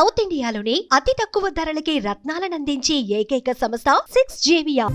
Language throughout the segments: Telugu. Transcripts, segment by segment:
సౌత్ ఇండియాలోని అతి తక్కువ ధరలకి రత్నాలనందించే ఏకైక సంస్థ సిక్స్ జేవియా.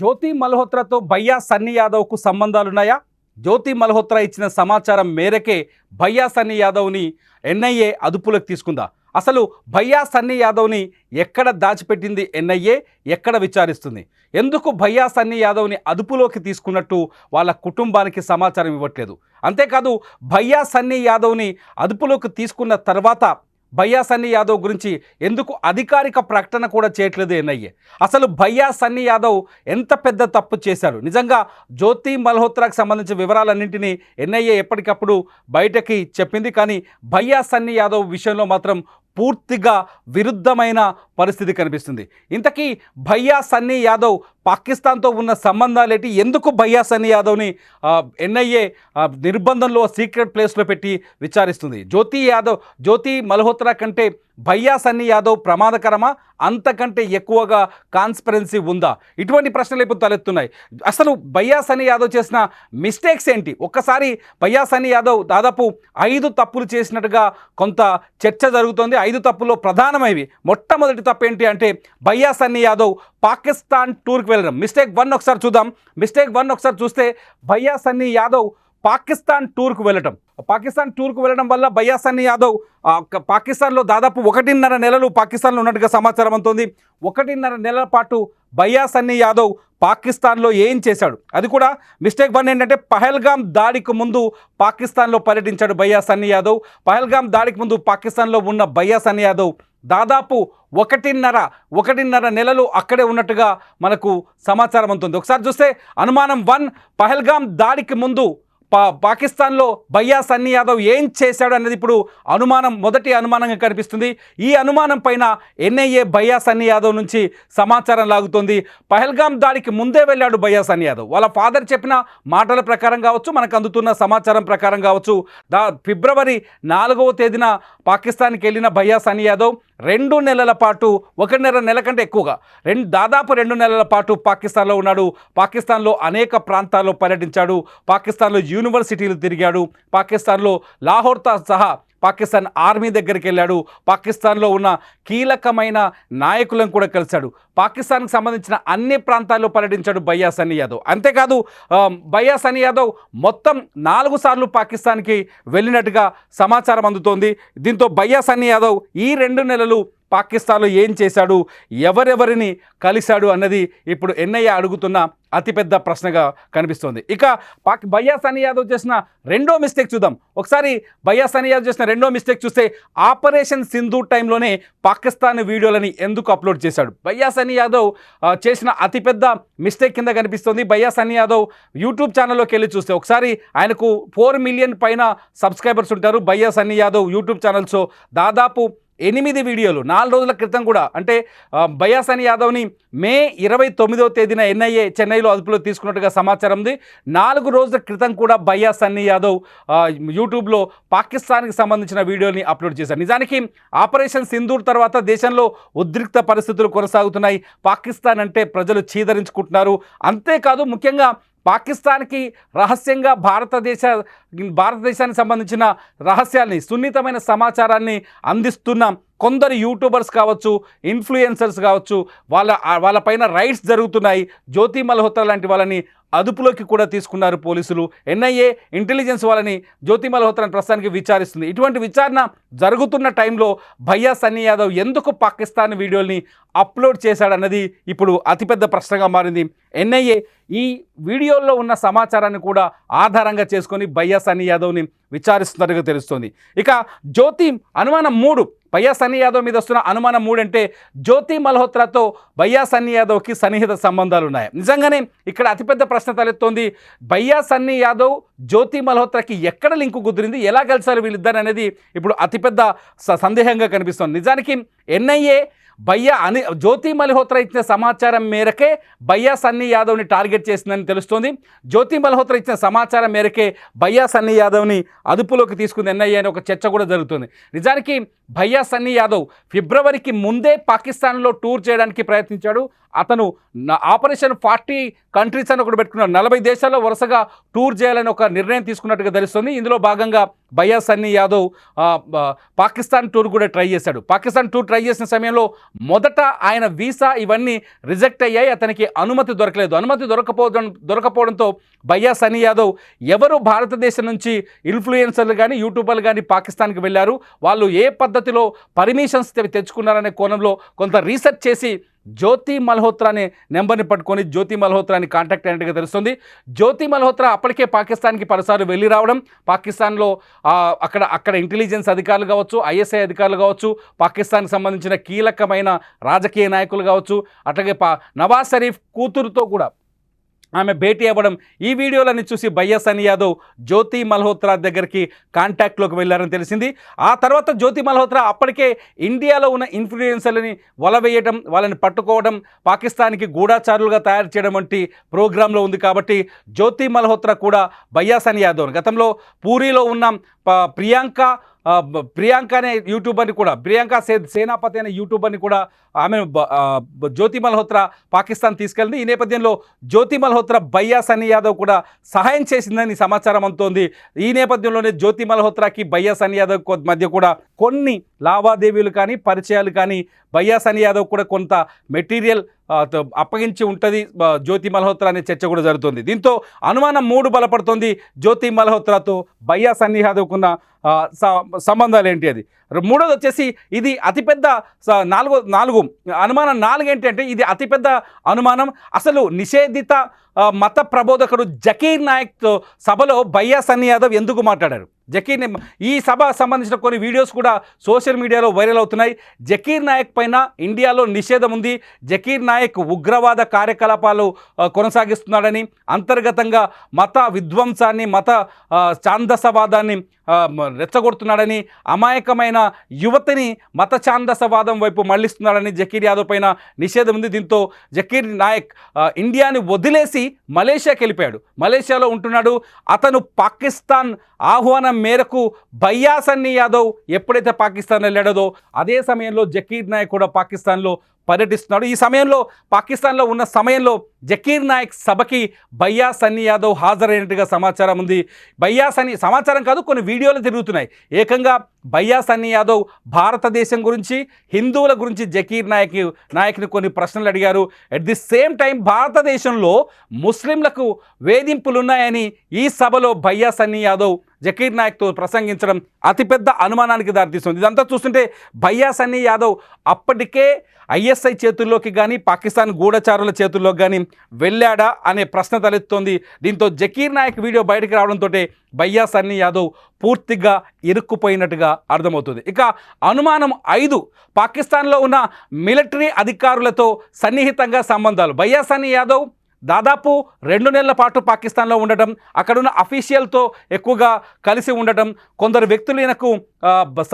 జ్యోతి మల్హోత్రాతో భయ్యా సన్నీ యాదవ్కు సంబంధాలున్నాయా? జ్యోతి మల్హోత్రా ఇచ్చిన సమాచారం మేరకే భయ్యా సన్నీ యాదవ్ని ఎన్ఐఏ అదుపులోకి తీసుకుందా? అసలు భయ్యా సన్నీ యాదవ్ని ఎక్కడ దాచిపెట్టింది ఎన్ఐఏ? ఎక్కడ విచారిస్తుంది? ఎందుకు భయ్యా సన్నీ యాదవ్ని అదుపులోకి తీసుకున్నట్టు వాళ్ళ కుటుంబానికి సమాచారం ఇవ్వట్లేదు? అంతేకాదు భయ్యా సన్నీ యాదవ్ని అదుపులోకి తీసుకున్న తర్వాత భయ్యా సన్నీ యాదవ్ గురించి ఎందుకు అధికారిక ప్రకటన కూడా చేయట్లేదు ఎన్ఐఏ? అసలు భయ్యా సన్నీ యాదవ్ ఎంత పెద్ద తప్పు చేశారు? నిజంగా జ్యోతి మల్హోత్రాకు సంబంధించిన వివరాలన్నింటినీ ఎన్ఐఏ ఎప్పటికప్పుడు బయటకి చెప్పింది. కానీ భయ్యా సన్నీ యాదవ్ విషయంలో మాత్రం పూర్తిగా విరుద్ధమైన పరిస్థితి కనిపిస్తుంది. ఇంతకీ భయ్యా సన్నీ యాదవ్ పాకిస్తాన్తో ఉన్న సంబంధాలేటి? ఎందుకు భయ్యా సన్నీ యాదవ్ని ఎన్ఐఏ నిర్బంధంలో సీక్రెట్ ప్లేస్లో పెట్టి విచారిస్తుంది? జ్యోతి యాదవ్ జ్యోతి మల్హోత్రా కంటే భయ్యా సన్నీ యాదవ్ ప్రమాదకరమా? అంతకంటే ఎక్కువగా కాన్స్పరెన్సీ ఉందా? ఇటువంటి ప్రశ్నలు ఇప్పుడు తలెత్తున్నాయి. అసలు భయ్యా సన్నీ యాదవ్ చేసిన మిస్టేక్స్ ఏంటి? ఒక్కసారి భయ్యా సన్నీ యాదవ్ దాదాపు ఐదు తప్పులు చేసినట్టుగా కొంత చర్చ జరుగుతోంది. ఐదు తప్పుల్లో ప్రధానమైనవి. మొట్టమొదటి తప్పు ఏంటి అంటే భయ్యా సన్నీ యాదవ్ పాకిస్తాన్ టూర్కి వెళ్ళడం. మిస్టేక్ వన్ ఒకసారి చూద్దాం. మిస్టేక్ వన్ ఒకసారి చూస్తే భయ్యా సన్నీ యాదవ్ పాకిస్తాన్ టూర్కు వెళ్ళటం. పాకిస్తాన్ టూర్కు వెళ్ళడం వల్ల భయ్యా సన్నీ యాదవ్ పాకిస్తాన్లో దాదాపు ఒకటిన్నర నెలలు పాకిస్తాన్లో ఉన్నట్టుగా సమాచారం అందుతోంది. ఒకటిన్నర నెలల పాటు భయ్యా సన్నీ యాదవ్ పాకిస్తాన్లో ఏం చేశాడు? అది కూడా మిస్టేక్ వన్ ఏంటంటే పహల్గామ్ దాడికి ముందు పాకిస్తాన్లో పర్యటించాడు భయ్యా సన్నీ యాదవ్. పహల్గామ్ దాడికి ముందు పాకిస్తాన్లో ఉన్న భయ్యా సన్నీ యాదవ్ దాదాపు ఒకటిన్నర ఒకటిన్నర నెలలు అక్కడే ఉన్నట్టుగా మనకు సమాచారం అందుతుంది. ఒకసారి చూస్తే అనుమానం వన్ పహల్గాం దాడికి ముందు పా పాకిస్తాన్లో భయ్యా సన్నీ యాదవ్ ఏం చేశాడు అనేది ఇప్పుడు అనుమానం మొదటి అనుమానంగా కనిపిస్తుంది. ఈ అనుమానం పైన ఎన్ఐఏ భయ్యా సన్నీ యాదవ్ నుంచి సమాచారం లాగుతోంది. పహల్గాం దాడికి ముందే వెళ్ళాడు భయ్యా సన్నీ యాదవ్. వాళ్ళ ఫాదర్ చెప్పిన మాటల ప్రకారం కావచ్చు మనకు అందుతున్న సమాచారం ప్రకారం కావచ్చు దా ఫిబ్రవరి నాలుగవ తేదీన పాకిస్తాన్కి వెళ్ళిన భయ్యా సన్నీ యాదవ్ రెండు నెలల పాటు ఒకటిన్నర నెల కంటే ఎక్కువగా. రెండు దాదాపు రెండు నెలల పాటు పాకిస్తాన్లో ఉన్నాడు. పాకిస్తాన్లో అనేక ప్రాంతాల్లో పర్యటించాడు. పాకిస్తాన్లో యూనివర్సిటీలు తిరిగాడు. పాకిస్తాన్లో లాహోర్తో సహా పాకిస్తాన్ ఆర్మీ దగ్గరికి వెళ్ళాడు. పాకిస్తాన్లో ఉన్న కీలకమైన నాయకులను కూడా కలిశాడు. పాకిస్తాన్కి సంబంధించిన అన్ని ప్రాంతాల్లో పర్యటించాడు భయ్యా సన్నీ యాదవ్. అంతేకాదు ఆ, భయ్యా సన్నీ యాదవ్ మొత్తం నాలుగు సార్లు పాకిస్తాన్కి వెళ్ళినట్టుగా సమాచారం అందుతోంది. దీంతో భయ్యా సన్నీ యాదవ్ ఈ రెండు నెలలు పాకిస్తాన్లో ఏం చేశాడు ఎవరెవరిని కలిశాడు అన్నది ఇప్పుడు ఎన్ఐఏ అడుగుతున్న అతిపెద్ద ప్రశ్నగా కనిపిస్తోంది. ఇక పాక్ భయ్యా సనీ యాదవ్ చేసిన రెండో మిస్టేక్ చూద్దాం. ఒకసారి భయ్యా సనీ యాదవ్ చేసిన రెండో మిస్టేక్ చూస్తే ఆపరేషన్ సింధు టైంలోనే పాకిస్తాన్ వీడియోలని ఎందుకు అప్లోడ్ చేశాడు? భయ్యా సన్నీ యాదవ్ చేసిన అతిపెద్ద మిస్టేక్ కింద కనిపిస్తుంది. భయ్యా సన్నీ యాదవ్ యూట్యూబ్ ఛానల్లోకి వెళ్ళి చూస్తే ఒకసారి ఆయనకు ఫోర్ మిలియన్ పైన సబ్స్క్రైబర్స్ ఉంటారు. భయ్యా సన్నీ యాదవ్ యూట్యూబ్ ఛానల్స్ దాదాపు ఎనిమిది వీడియోలు నాలుగు రోజుల క్రితం కూడా అంటే ఆ, బయాసని యాదవ్ని మే ఇరవై తొమ్మిదవ తేదీన ఎన్ఐఏ చెన్నైలో అదుపులో తీసుకున్నట్టుగా సమాచారం ఉంది. నాలుగు రోజుల క్రితం కూడా బయ్యా సన్నీ యాదవ్ యూట్యూబ్లో పాకిస్తాన్కి సంబంధించిన వీడియోని అప్లోడ్ చేశారు. నిజానికి ఆపరేషన్ సింధూర్ తర్వాత దేశంలో ఉద్రిక్త పరిస్థితులు కొనసాగుతున్నాయి. పాకిస్తాన్ అంటే ప్రజలు చీదరించుకుంటున్నారు. అంతేకాదు ముఖ్యంగా పాకిస్తాన్కి రహస్యంగా భారతదేశ భారతదేశానికి సంబంధించిన రహస్యాల్ని సున్నితమైన సమాచారాన్ని అందిస్తున్న. కొందరు యూట్యూబర్స్ కావచ్చు ఇన్ఫ్లుయెన్సర్స్ కావచ్చు వాళ్ళ వాళ్ళపైన రైట్స్ జరుగుతున్నాయి. జ్యోతి మల్హోత్రా లాంటి వాళ్ళని అదుపులోకి కూడా తీసుకున్నారు పోలీసులు. ఎన్ఐఏ ఇంటెలిజెన్స్ వాళ్ళని జ్యోతి మల్హోత్రాని ప్రస్తుతానికి విచారిస్తుంది. ఇటువంటి విచారణ జరుగుతున్న టైంలో భయ్యా సన్నీ యాదవ్ ఎందుకు పాకిస్తాన్ వీడియోల్ని అప్లోడ్ చేశాడన్నది ఇప్పుడు అతిపెద్ద ప్రశ్నగా మారింది. ఎన్ఐఏ ఈ వీడియోల్లో ఉన్న సమాచారాన్ని కూడా ఆధారంగా చేసుకొని భయ్యా సన్నీ యాదవ్ని విచారిస్తున్నట్టుగా తెలుస్తోంది. ఇక జ్యోతి అనుమానం మూడు. భయ్యా సన్నీ యాదవ్ మీద వస్తున్న అనుమానం మూడు అంటే జ్యోతి మల్హోత్రాతో భయ్యా సన్నీ యాదవ్కి సన్నిహిత సంబంధాలు ఉన్నాయి నిజంగానే ఇక్కడ అతిపెద్ద ప్రశ్న తలెత్తోంది. భయ్యా సన్నీ యాదవ్ జ్యోతి మల్హోత్రాకి ఎక్కడ లింకు కుదిరింది? ఎలా కలిసారు వీళ్ళిద్దరు అనేది ఇప్పుడు అతిపెద్ద స- సందేహంగా కనిపిస్తోంది. నిజానికి ఎన్ఐఏ భయ్యా అని జ్యోతి మల్హోత్రా ఇచ్చిన సమాచారం మేరకే భయ్యా సన్నీ యాదవ్ని టార్గెట్ చేసిందని తెలుస్తోంది. జ్యోతి మల్హోత్రా ఇచ్చిన సమాచారం మేరకే భయ్యా సన్నీ యాదవ్ని అదుపులోకి తీసుకుంది ఎన్ఐఏ అని ఒక చర్చ కూడా జరుగుతుంది. నిజానికి భయ్యా సన్నీ యాదవ్ ఫిబ్రవరికి ముందే పాకిస్తాన్లో టూర్ చేయడానికి ప్రయత్నించాడు. అతను ఆపరేషన్ ఫార్టీ కంట్రీస్ అని ఒకటి పెట్టుకున్నాడు. నలభై దేశాల్లో వరుసగా టూర్ చేయాలని ఒక నిర్ణయం తీసుకున్నట్టుగా తెలుస్తుంది. ఇందులో భాగంగా భయ్యా సన్నీ యాదవ్ పాకిస్తాన్ టూర్ కూడా ట్రై చేశాడు. పాకిస్తాన్ టూర్ ట్రై చేసిన సమయంలో మొదట ఆయన వీసా ఇవన్నీ రిజెక్ట్ అయ్యాయి. అతనికి అనుమతి దొరకలేదు. అనుమతి దొరకపోవడం దొరకపోవడంతో భయ్యా సన్నీ యాదవ్ ఎవరు భారతదేశం నుంచి ఇన్ఫ్లుయెన్సర్లు కానీ యూట్యూబర్లు కానీ పాకిస్తాన్కి వెళ్ళారు? వాళ్ళు ఏ పద్ధతిలో పర్మిషన్స్ తెచ్చుకున్నారనే కోణంలో కొంత రీసెర్చ్ చేసి జ్యోతి మల్హోత్రా అనే నెంబర్ని పట్టుకొని జ్యోతి మల్హోత్రాని కాంటాక్ట్ అయినట్టుగా తెలుస్తుంది. జ్యోతి మల్హోత్రా అప్పటికే పాకిస్తాన్కి పలుసార్లు వెళ్ళి రావడం పాకిస్తాన్లో అక్కడ అక్కడ ఇంటెలిజెన్స్ అధికారులు కావచ్చు ఐఎస్ఐ అధికారులు కావచ్చు పాకిస్తాన్కి సంబంధించిన కీలకమైన రాజకీయ నాయకులు కావచ్చు అట్లాగే పా నవాజ్ షరీఫ్ కూతురుతో కూడా ఆమె భేటీ అవ్వడం ఈ వీడియోలని చూసి భయ్యా యాదవ్ జ్యోతి మల్హోత్రా దగ్గరికి కాంటాక్ట్లోకి వెళ్ళారని తెలిసింది. ఆ తర్వాత జ్యోతి మల్హోత్రా అప్పటికే ఇండియాలో ఉన్న ఇన్ఫ్లుయెన్సర్లని వలవేయటం వాళ్ళని పట్టుకోవడం పాకిస్తాన్కి గూఢాచారులుగా తయారు చేయడం వంటి ప్రోగ్రాంలో ఉంది కాబట్టి జ్యోతి మల్హోత్రా కూడా బయ్యాసని యాదవ్ గతంలో పూరిలో ఉన్న ప్రియాంక ప్రియాంక అనే యూట్యూబర్ని కూడా ప్రియాంక సే సేనాపతి అనే యూట్యూబర్ని కూడా ఆమె జ్యోతి మల్హోత్రా పాకిస్తాన్ తీసుకెళ్ళింది. ఈ నేపథ్యంలో జ్యోతి మల్హోత్రా బయ్యా సన్నీ యాదవ్ కూడా సహాయం చేసిందని సమాచారం అంతోంది ఈ నేపథ్యంలోనే జ్యోతి మల్హోత్రాకి బయ్యా సన్నీ యాదవ్ మధ్య కూడా కొన్ని లావాదేవీలు కానీ పరిచయాలు కానీ బయ్యా సన్నీ యాదవ్ కూడా కొంత మెటీరియల్ అప్పగించి ఉంటుంది జ్యోతి మల్హోత్రా అనే చర్చ కూడా జరుగుతుంది. దీంతో అనుమానం మూడు బలపడుతుంది జ్యోతి మల్హోత్రాతో భయ్యా సన్నీ సంబంధాలు ఏంటి అది? మూడోది వచ్చేసి ఇది అతిపెద్ద స- నాలుగో నాలుగు అనుమానం నాలుగు ఏంటంటే అంటే ఇది అతిపెద్ద అనుమానం. అసలు నిషేధిత మత ప్రబోధకుడు జకీర్ నాయక్తో సభలో భయ్యా సన్ని యాదవ్ ఎందుకు మాట్లాడారు? జకీర్ ఈ సభ సంబంధించిన కొన్ని వీడియోస్ కూడా సోషల్ మీడియాలో వైరల్ అవుతున్నాయి. జకీర్ నాయక్ పైన ఇండియాలో నిషేధం ఉంది. జకీర్ నాయక్ ఉగ్రవాద కార్యకలాపాలు కొనసాగిస్తున్నాడని అంతర్గతంగా మత విధ్వంసాన్ని మత ఛాందసవాదాన్ని రెచ్చగొడుతున్నాడని అమాయకమైన యువతిని మత ఛాందసవాదం వైపు మళ్ళిస్తున్నాడని జకీర్ యాదవ్ పైన నిషేధం ఉంది. దీంతో జకీర్ నాయక్ ఇండియాని వదిలేసి మలేషియాకి వెళ్ళిపోయాడు. మలేషియాలో ఉంటున్నాడు. అతను పాకిస్తాన్ ఆహ్వానం మేరకు బయ్యాసన్ని యాదవ్ ఎప్పుడైతే పాకిస్తాన్ వెళ్ళాడదో అదే సమయంలో జకీర్ నాయక్ కూడా పాకిస్తాన్లో పర్యటిస్తున్నాడు. ఈ సమయంలో పాకిస్తాన్లో ఉన్న సమయంలో జకీర్ నాయక్ సభకి బయ్యా సన్నీ యాదవ్ హాజరైనట్టుగా సమాచారం ఉంది. బయ్యా సన్నీ సమాచారం కాదు కొన్ని వీడియోలు తిరుగుతున్నాయి. ఏకంగా బయ్యా సన్నీ యాదవ్ భారతదేశం గురించి హిందువుల గురించి జకీర్ నాయక్ నాయక్ని కొన్ని ప్రశ్నలు అడిగారు. అట్ ది సేమ్ టైం భారతదేశంలో ముస్లింలకు వేధింపులు ఉన్నాయని ఈ సభలో బయ్యా సన్నీ యాదవ్ జకీర్ నాయక్తో ప్రసంగించడం అతిపెద్ద అనుమానానికి దారితీస్తుంది. ఇదంతా చూస్తుంటే భయ్యా సన్నీ యాదవ్ అప్పటికే ఐఎస్ఐ చేతుల్లోకి కానీ పాకిస్తాన్ గూఢచారుల చేతుల్లోకి కానీ వెళ్ళాడా అనే ప్రశ్న తలెత్తోంది దీంతో జకీర్ నాయక్ వీడియో బయటకు రావడంతో భయ్యా సన్నీ యాదవ్ పూర్తిగా ఇరుక్కుపోయినట్టుగా అర్థమవుతుంది. ఇక అనుమానం ఐదు పాకిస్తాన్లో ఉన్న మిలిటరీ అధికారులతో సన్నిహితంగా సంబంధాలు. భయ్యా సన్నీ యాదవ్ దాదాపు రెండు నెలల పాటు పాకిస్తాన్లో ఉండటం అక్కడున్న అఫీషియల్తో ఎక్కువగా కలిసి ఉండటం కొందరు వ్యక్తులు ఈయనకు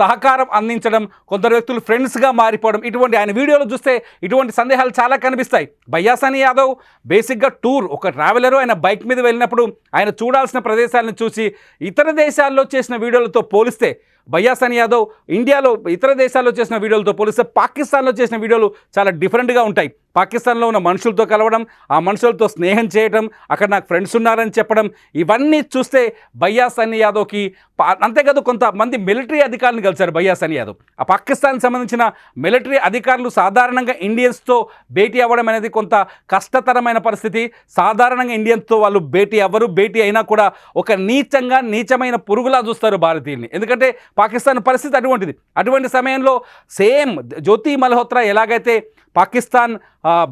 సహకారం అందించడం కొందరు వ్యక్తులు ఫ్రెండ్స్గా మారిపోవడం ఇటువంటి ఆయన వీడియోలు చూస్తే ఇటువంటి సందేహాలు చాలా కనిపిస్తాయి. బయ్యాసాని యాదవ్ బేసిక్గా టూర్ ఒక ట్రావెలరు ఆయన బైక్ మీద వెళ్ళినప్పుడు ఆయన చూడాల్సిన ప్రదేశాలను చూసి ఇతర దేశాల్లో చేసిన వీడియోలతో పోలిస్తే బయ్యాసాని యాదవ్ ఇండియాలో ఇతర దేశాల్లో చేసిన వీడియోలతో పోలిస్తే పాకిస్తాన్లో చేసిన వీడియోలు చాలా డిఫరెంట్గా ఉంటాయి. పాకిస్తాన్లో ఉన్న మనుషులతో కలవడం ఆ మనుషులతో స్నేహం చేయడం అక్కడ నాకు ఫ్రెండ్స్ ఉన్నారని చెప్పడం ఇవన్నీ చూస్తే బయ్యాసాని యాదవ్కి పా- అంతేకాదు కొంతమంది మిలిటరీ అధికారులను కలిశారు బయ్యాసాని యాదవ్. ఆ పాకిస్తాన్ సంబంధించిన మిలిటరీ అధికారులు సాధారణంగా ఇండియన్స్తో భేటీ అవ్వడం అనేది కొంత కష్టతరమైన పరిస్థితి. సాధారణంగా ఇండియన్స్తో వాళ్ళు భేటీ అవ్వరు భేటీ అయినా కూడా ఒక నీచంగా నీచమైన పురుగులా చూస్తారు భారతీయుల్ని. ఎందుకంటే పాకిస్తాన్ పరిస్థితి అటువంటిది. అటువంటి సమయంలో సేమ్ జ్యోతి మల్హోత్రా ఎలాగైతే పాకిస్తాన్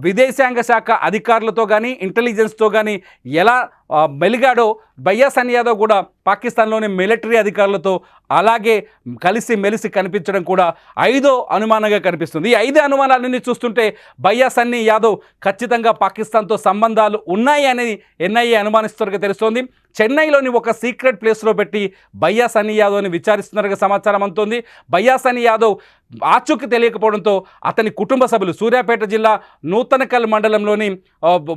విదేశాంగ శాఖ అధికారులతో కానీ ఇంటెలిజెన్స్తో కానీ ఎలా మెలిగాడో భయ్యా సన్ని యాదవ్ కూడా పాకిస్తాన్లోని మిలిటరీ అధికారులతో అలాగే కలిసి మెలిసి కనిపించడం కూడా ఐదో అనుమానంగా కనిపిస్తుంది. ఈ ఐదు అనుమానాలన్నీ చూస్తుంటే భయ్యా సన్ని యాదవ్ ఖచ్చితంగా పాకిస్తాన్తో సంబంధాలు ఉన్నాయి అనేది ఎన్ఐఏ అనుమానిస్తున్నట్టుగా తెలుస్తోంది. చెన్నైలోని ఒక సీక్రెట్ ప్లేస్లో పెట్టి భయ్యా సన్ని యాదవ్ని విచారిస్తున్నట్టుగా సమాచారం అందుతోంది. భయ్యా సన్ని యాదవ్ ఆచూకీ తెలియకపోవడంతో అతని కుటుంబ సభ్యులు సూర్యాపేట జిల్లా నూతనకల్ మండలంలోని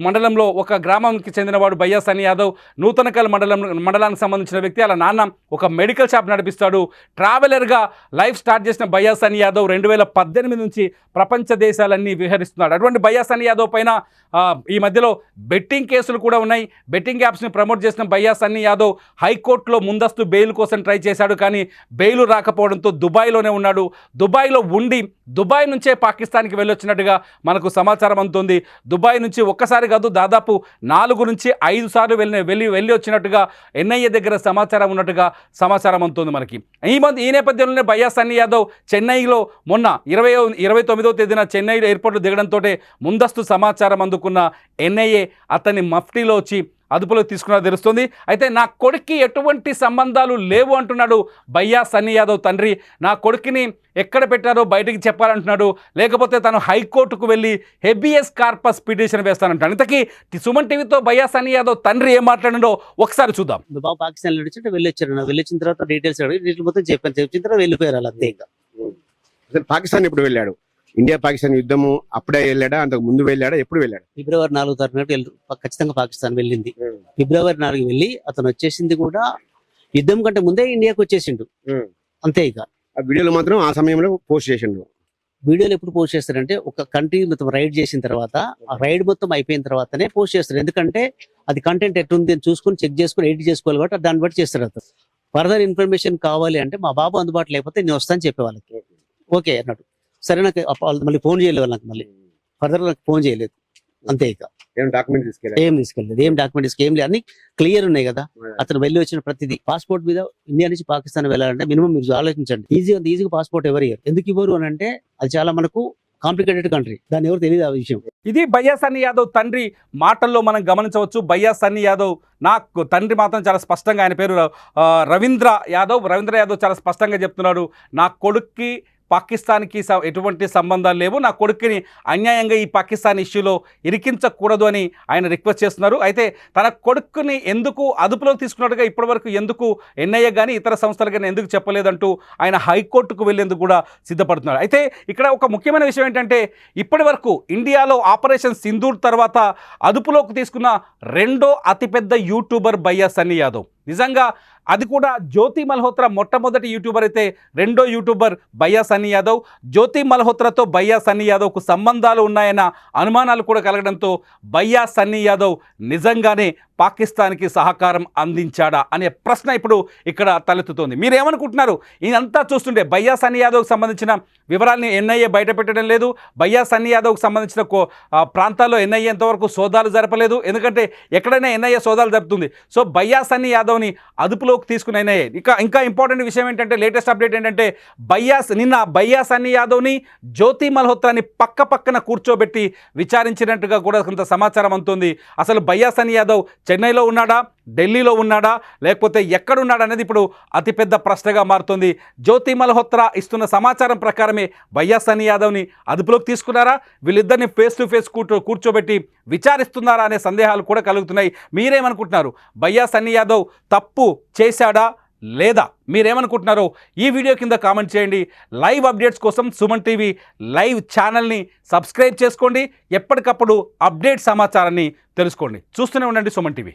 మండలంలో ఒక గ్రామానికి చెందినవాడు బయ్యా సని యాదవ్ నూతనకల్ మండలం మండలానికి సంబంధించిన వ్యక్తి. అలా నాన్న ఒక మెడికల్ షాప్ నడిపిస్తాడు. ట్రావెలర్గా లైఫ్ స్టార్ట్ చేసిన బయ్యా సని యాదవ్ రెండు వేల పద్దెనిమిది నుంచి ప్రపంచ దేశాలన్నీ విహరిస్తున్నాడు. అటువంటి బయ్యా సని యాదవ్ పైన ఈ మధ్యలో బెట్టింగ్ కేసులు కూడా ఉన్నాయి. బెట్టింగ్ యాప్స్ని ప్రమోట్ చేసిన బయ్యా సన్ని యాదవ్ హైకోర్టులో ముందస్తు బెయిల్ కోసం ట్రై చేశాడు. కానీ బెయిల్ రాకపోవడంతో దుబాయ్లోనే ఉన్నాడు. దుబాయ్లో ఉండి దుబాయ్ నుంచే పాకిస్తాన్కి వెళ్ళొచ్చినట్టుగా మనకు సమాచారం సమాచారం అందుతుంది. దుబాయ్ నుంచి ఒక్కసారి కాదు దాదాపు నాలుగు నుంచి ఐదు సార్లు వెళ్ళి వెళ్ళి వెళ్ళి వచ్చినట్టుగా ఎన్ఐఏ దగ్గర సమాచారం ఉన్నట్టుగా సమాచారం అందుతుంది మనకి. ఈ మధ్య ఈ నేపథ్యంలోనే భయ్యా సన్నీ యాదవ్ చెన్నైలో మొన్న ఇరవై ఇరవై తొమ్మిదో తేదీన చెన్నై ఎయిర్పోర్ట్లో దిగడంతో ముందస్తు సమాచారం అందుకున్న ఎన్ఐఏ అతన్ని మఫ్టీలో వచ్చి అదుపులోకి తీసుకున్నది తెలుస్తుంది. అయితే నా కొడుక్కి ఎటువంటి సంబంధాలు లేవు అంటున్నాడు భయ్యా సన్నీ యాదవ్ తండ్రి. నా కొడుకుని ఎక్కడ పెట్టారో బయటికి చెప్పాలంటున్నాడు. లేకపోతే తను హైకోర్టుకు వెళ్ళి హెబియస్ కార్పస్ పిటిషన్ వేస్తానంటాడు. ఇంతకీ సుమన్ టీవీతో భయ్యా సన్నీ యాదవ్ తండ్రి ఏం మాట్లాడిండో ఒకసారి చూద్దాం. బాబు పాకిస్తాన్ వెళ్ళి వెళ్ళొచ్చారు. నా వెళ్ళొచ్చిన తర్వాత డీటెయిల్స్ డీటెయిల్ మొత్తం చెప్పాను. చెప్పిన తర్వాత వెళ్ళిపోయారు అలా అంతే ఇంకా. అసలు పాకిస్తాన్ ఎప్పుడు వెళ్ళాడు? ఇండియా పాకిస్తాన్ యుద్ధము అప్పుడే వెళ్ళాడా? అంతకు ముందు వెళ్ళాడా? ఎప్పుడు వెళ్ళాడు? ఫిబ్రవరి నాలుగు తారీఖు ఖచ్చితంగా పాకిస్తాన్ వెళ్ళింది. ఫిబ్రవరి నాలుగు వెళ్ళి అతను వచ్చేసింది కూడా యుద్ధం కంటే ముందే ఇండియాకి వచ్చేసిండు. అంతే ఇక. ఆ వీడియోలు మాత్రం ఆ సమయంలో పోస్ట్ చేసిండు. వీడియోలు ఎప్పుడు పోస్ట్ చేస్తారంటే ఒక కంట్రీ మొత్తం రైడ్ చేసిన తర్వాత ఆ రైడ్ మొత్తం అయిపోయిన తర్వాతనే పోస్ట్ చేస్తారు. ఎందుకంటే అది కంటెంట్ ఎట్టుంది అని చూసుకొని చెక్ చేసుకొని ఎడిట్ చేసుకోవాలి కాబట్టి దాన్ని బట్టి చేస్తారు అతను. ఫర్దర్ ఇన్ఫర్మేషన్ కావాలి అంటే మా బాబు అందుబాటులో లేకపోతే నేను వస్తాను చెప్పే వాళ్ళకి. ఓకే అన్నాడు. సరే నాకు మళ్ళీ ఫోన్ చేయలేదు నాకు మళ్ళీ. ఫర్దర్ నాకు ఫోన్ చేయలేదు. అంతే ఇక. ఏం డాక్యుమెంట్ తీసుకెళ్ళాడు ఏం తీసుకెళ్ళలేదు. ఏం డాక్యుమెంట్స్ ఏం లేదు. అన్ని క్లియర్ ఉన్నాయి కదా. అతను వెళ్ళి వచ్చిన ప్రతిదీ. పాస్పోర్ట్ మీద ఇండియా నుంచి పాకిస్తాన్ వెళ్ళాలంటే మినిమం మీరు ఆలోచించండి. ఈజీ ఈజీగా పాస్పోర్ట్ ఎవరు ఇయ్యరు. ఎందుకు ఇవ్వరు అని అంటే అది చాలా మనకు కాంప్లికేటెడ్ కంట్రీ దాన్ని ఎవరు తెలియదు ఆ విషయం. ఇది భయ్యా సన్ని యాదవ్ తండ్రి మాటల్లో మనం గమనించవచ్చు. భయ్యా సన్ని యాదవ్ నాకు తండ్రి మాత్రం చాలా స్పష్టంగా ఆయన పేరు రవీంద్ర యాదవ్. రవీంద్ర యాదవ్ చాలా స్పష్టంగా చెప్తున్నాడు. నా కొడుక్కి పాకిస్తాన్కి స- ఎటువంటి సంబంధాలు లేవు. నా కొడుకుని అన్యాయంగా ఈ పాకిస్తాన్ ఇష్యూలో ఇరికించకూడదు అని ఆయన రిక్వెస్ట్ చేస్తున్నారు. అయితే తన కొడుకుని ఎందుకు అదుపులోకి తీసుకున్నట్టుగా ఇప్పటివరకు ఎందుకు ఎన్ఐఏ కానీ ఇతర సంస్థలు కానీ ఎందుకు చెప్పలేదంటూ ఆయన హైకోర్టుకు వెళ్ళేందుకు కూడా సిద్ధపడుతున్నాడు అయితే ఇక్కడ ఒక ముఖ్యమైన విషయం ఏంటంటే ఇప్పటి వరకు ఇండియాలో ఆపరేషన్ సింధూర్ తర్వాత అదుపులోకి తీసుకున్న రెండో అతిపెద్ద యూట్యూబర్ బయ్యా సన్నీ యాదవ్. నిజంగా అది కూడా జ్యోతి మల్హోత్రా మొట్టమొదటి యూట్యూబర్ అయితే రెండో యూట్యూబర్ బయ్యా సన్నీ యాదవ్. జ్యోతి మల్హోత్రాతో బయ్యా సన్నీ యాదవ్కు సంబంధాలు ఉన్నాయన్న అనుమానాలు కూడా కలగడంతో బయ్యా సన్నీ యాదవ్ నిజంగానే పాకిస్తాన్కి సహకారం అందించాడా అనే ప్రశ్న ఇప్పుడు ఇక్కడ తలెత్తుతోంది. మీరేమనుకుంటున్నారు? ఇదంతా చూస్తుంటే బయ్యా సన్నీ యాదవ్కి సంబంధించిన వివరాలని ఎన్ఐఏ బయటపెట్టడం లేదు. బయ్యా సన్నీ యాదవ్కి సంబంధించిన కో- ప్రాంతాల్లో ఎన్ఐఏ ఎంతవరకు సోదాలు జరపలేదు. ఎందుకంటే ఎక్కడైనా ఎన్ఐఏ సోదాలు జరుపుతుంది. సో బయ్యా సన్నీ యాదవ్ యాదవ్ని అదుపులోకి తీసుకున్న ఎన్ఐఏ ఇంకా ఇంకా ఇంపార్టెంట్ విషయం ఏంటంటే లేటెస్ట్ అప్డేట్ ఏంటంటే బయ్యాస్ నిన్న బయ్యా సన్నీ యాదవ్ని జ్యోతి మల్హోత్రాని పక్క పక్కన కూర్చోబెట్టి విచారించినట్టుగా కూడా కొంత సమాచారం అందుతుంది. అసలు బయ్యా సన్నీ యాదవ్ చెన్నైలో ఉన్నాడా ఢిల్లీలో ఉన్నాడా లేకపోతే ఎక్కడున్నాడా అనేది ఇప్పుడు అతిపెద్ద ప్రశ్నగా మారుతుంది. జ్యోతి మల్హోత్రా ఇస్తున్న సమాచారం ప్రకారమే బయ్యా సన్నీ యాదవ్ని అదుపులోకి తీసుకున్నారా వీళ్ళిద్దరిని ఫేస్ టు ఫేస్ కూర్చో కూర్చోబెట్టి విచారిస్తున్నారా అనే సందేహాలు కూడా కలుగుతున్నాయి. మీరేమనుకుంటున్నారు? బయ్యా సన్నీ యాదవ్ తప్పు చేశాడా లేదా? మీరేమనుకుంటున్నారో? ఈ వీడియో కింద కామెంట్ చేయండి. లైవ్ అప్డేట్స్ కోసం సుమన్ టీవీ లైవ్ ఛానల్ని సబ్స్క్రైబ్ చేసుకోండి. ఎప్పటికప్పుడు అప్డేట్ సమాచారాన్ని తెలుసుకోండి. చూస్తూనే ఉండండి సుమన్ టీవీ.